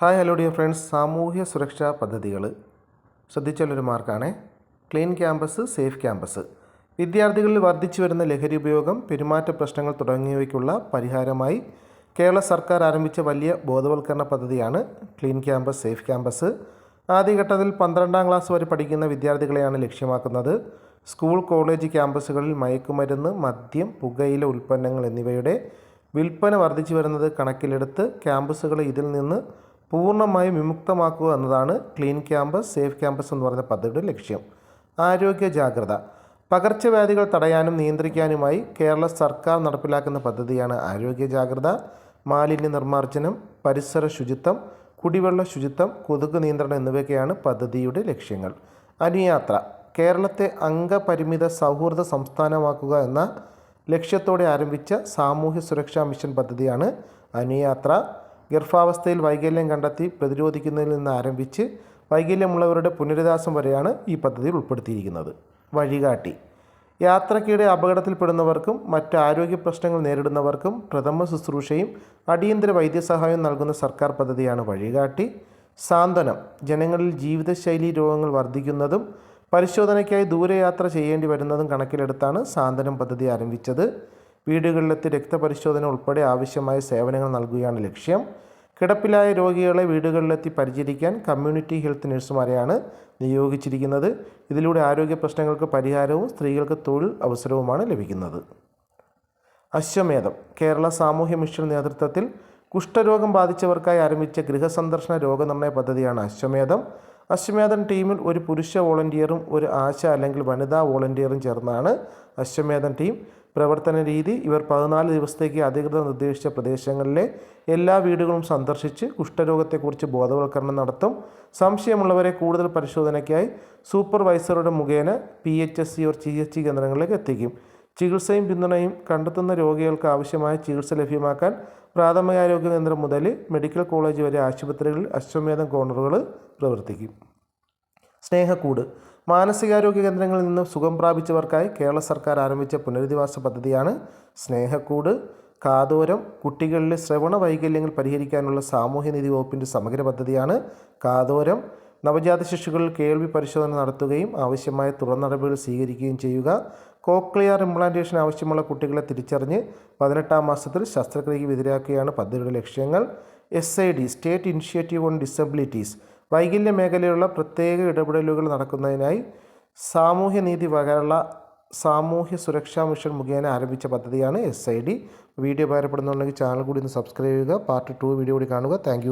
Hi hello dear friends സാമൂഹ്യ സുരക്ഷാ പദ്ധതികൾ. ശ്രദ്ധിച്ചുള്ളൊരു മാർക്കാണ്. ക്ലീൻ ക്യാമ്പസ് സേഫ് ക്യാമ്പസ് വിദ്യാർത്ഥികളിൽ വർദ്ധിച്ചു വരുന്ന ലഹരി ഉപയോഗം പെരുമാറ്റ പ്രശ്നങ്ങൾ തുടങ്ങിയവയ്ക്കുള്ള പരിഹാരമായി കേരള സർക്കാർ ആരംഭിച്ച വലിയ ബോധവൽക്കരണ പദ്ധതിയാണ് ക്ലീൻ ക്യാമ്പസ് സേഫ് ക്യാമ്പസ് ആദ്യഘട്ടത്തിൽ പന്ത്രണ്ടാം ക്ലാസ് വരെ പഠിക്കുന്ന വിദ്യാർത്ഥികളെയാണ് ലക്ഷ്യമാക്കുന്നത്. സ്കൂൾ കോളേജ് ക്യാമ്പസുകളിൽ മയക്കുമരുന്ന് മദ്യം പുകയില ഉൽപ്പന്നങ്ങൾ എന്നിവയുടെ വിൽപ്പന വർദ്ധിച്ചു വരുന്നത് കണക്കിലെടുത്ത് ക്യാമ്പസുകളെ ഇതിൽ നിന്ന് പൂർണമായും വിമുക്തമാക്കുക എന്നതാണ് ക്ലീൻ ക്യാമ്പസ് സേഫ് ക്യാമ്പസ് എന്ന് പറയുന്ന പദ്ധതിയുടെ ലക്ഷ്യം. ആരോഗ്യ ജാഗ്രത. പകർച്ചവ്യാധികൾ തടയാനും നിയന്ത്രിക്കാനുമായി കേരള സർക്കാർ നടപ്പിലാക്കുന്ന പദ്ധതിയാണ് ആരോഗ്യ ജാഗ്രത. മാലിന്യ നിർമ്മാർജനം പരിസര ശുചിത്വം കുടിവെള്ള ശുചിത്വം കൊതുക് നിയന്ത്രണം എന്നിവയൊക്കെയാണ് പദ്ധതിയുടെ ലക്ഷ്യങ്ങൾ. അനുയാത്ര. കേരളത്തെ അംഗപരിമിത സൗഹൃദ സംസ്ഥാനമാക്കുക എന്ന ലക്ഷ്യത്തോടെ ആരംഭിച്ച സാമൂഹ്യ സുരക്ഷാ മിഷൻ പദ്ധതിയാണ് അനുയാത്ര. ഗർഭാവസ്ഥയിൽ വൈകല്യം കണ്ടെത്തി പ്രതിരോധിക്കുന്നതിൽ നിന്ന് ആരംഭിച്ച് വൈകല്യമുള്ളവരുടെ പുനരധിവാസം വരെയാണ് ഈ പദ്ധതിയിൽ ഉൾപ്പെടുത്തിയിരിക്കുന്നത്. വഴികാട്ടി. യാത്രയ്ക്കിടെ അപകടത്തിൽപ്പെടുന്നവർക്കും മറ്റ് ആരോഗ്യ പ്രശ്നങ്ങൾ നേരിടുന്നവർക്കും പ്രഥമ ശുശ്രൂഷയും അടിയന്തര വൈദ്യസഹായവും നൽകുന്ന സർക്കാർ പദ്ധതിയാണ് വഴികാട്ടി. സാന്ത്വനം. ജനങ്ങളിൽ ജീവിതശൈലി രോഗങ്ങൾ വർദ്ധിക്കുന്നതും പരിശോധനയ്ക്കായി ദൂരയാത്ര ചെയ്യേണ്ടി വരുന്നതും കണക്കിലെടുത്താണ് സാന്ത്വനം പദ്ധതി ആരംഭിച്ചത്. വീടുകളിലെത്തി രക്തപരിശോധന ഉൾപ്പെടെ ആവശ്യമായ സേവനങ്ങൾ നൽകുകയാണ് ലക്ഷ്യം. കിടപ്പിലായ രോഗികളെ വീടുകളിലെത്തി പരിചരിക്കാൻ കമ്മ്യൂണിറ്റി ഹെൽത്ത് നഴ്സുമാരെയാണ് നിയോഗിച്ചിരിക്കുന്നത്. ഇതിലൂടെ ആരോഗ്യ പ്രശ്നങ്ങൾക്ക് പരിഹാരവും സ്ത്രീകൾക്ക് തൊഴിൽ അവസരവുമാണ് ലഭിക്കുന്നത്. അശ്വമേധം കേരള സാമൂഹ്യ മിഷൻ നേതൃത്വത്തിൽ കുഷ്ഠരോഗം ബാധിച്ചവർക്കായി ആരംഭിച്ച ഗൃഹസന്ദർശന രോഗനിർണയ പദ്ധതിയാണ് അശ്വമേധം. അശ്വമേധം ടീമിൽ ഒരു പുരുഷ വോളണ്ടിയറും ഒരു ആശ അല്ലെങ്കിൽ വനിതാ വോളണ്ടിയറും ചേർന്നാണ് അശ്വമേധൻ ടീം. പ്രവർത്തന രീതി ഇവർ പതിനാല് ദിവസത്തേക്ക് അധികൃതർ നിർദ്ദേശിച്ച പ്രദേശങ്ങളിലെ എല്ലാ വീടുകളും സന്ദർശിച്ച് കുഷ്ഠരോഗത്തെക്കുറിച്ച് ബോധവൽക്കരണം നടത്തും. സംശയമുള്ളവരെ കൂടുതൽ പരിശോധനയ്ക്കായി സൂപ്പർവൈസറുടെ മുഖേന P H S C or C H C കേന്ദ്രങ്ങളിലേക്ക് എത്തിക്കും. ചികിത്സയും പിന്തുണയും കണ്ടെത്തുന്ന രോഗികൾക്ക് ആവശ്യമായ ചികിത്സ ലഭ്യമാക്കാൻ പ്രാഥമികാരോഗ്യ കേന്ദ്രം മുതൽ മെഡിക്കൽ കോളേജ് വരെ ആശുപത്രികളിൽ അശ്വമേധം കോർണറുകൾ പ്രവർത്തിക്കും. സ്നേഹക്കൂട്. മാനസികാരോഗ്യ കേന്ദ്രങ്ങളിൽ നിന്ന് സുഖം പ്രാപിച്ചവർക്കായി കേരള സർക്കാർ ആരംഭിച്ച പുനരധിവാസ പദ്ധതിയാണ് സ്നേഹക്കൂട്. കാതോരം കുട്ടികളിലെ ശ്രവണ വൈകല്യങ്ങൾ പരിഹരിക്കാനുള്ള സാമൂഹ്യനീതി വകുപ്പിന്റെ സമഗ്ര പദ്ധതിയാണ് കാതോരം. നവജാത ശിശുക്കളിൽ കേൾവി പരിശോധന നടത്തുകയും ആവശ്യമായ തുടർ നടപടികൾ സ്വീകരിക്കുകയും ചെയ്യുക. കോക്ലിയർ ഇംപ്ലാന്റേഷൻ ആവശ്യമുള്ള കുട്ടികളെ തിരിച്ചറിഞ്ഞ് പതിനെട്ടാം മാസത്തിൽ ശസ്ത്രക്രിയയ്ക്ക് വിധേയരാക്കുകയാണ് പദ്ധതിയുടെ ലക്ഷ്യങ്ങൾ. S I D state initiative on disabilities വൈകല്യ മേഖലയിലുള്ള പ്രത്യേക ഇടപെടലുകൾ നടക്കുന്നതിനായി സാമൂഹ്യനീതി വകയുള്ള സാമൂഹ്യ സുരക്ഷാ മിഷൻ മുഖേന ആരംഭിച്ച പദ്ധതിയാണ് എസ് ഐ ഡി. വീഡിയോ ഭാരപ്പെടുന്നുണ്ടെങ്കിൽ ചാനൽ കൂടി ഒന്ന് സബ്സ്ക്രൈബ് ചെയ്യുക. പാർട്ട് ടു വീഡിയോ കൂടി കാണുക. താങ്ക്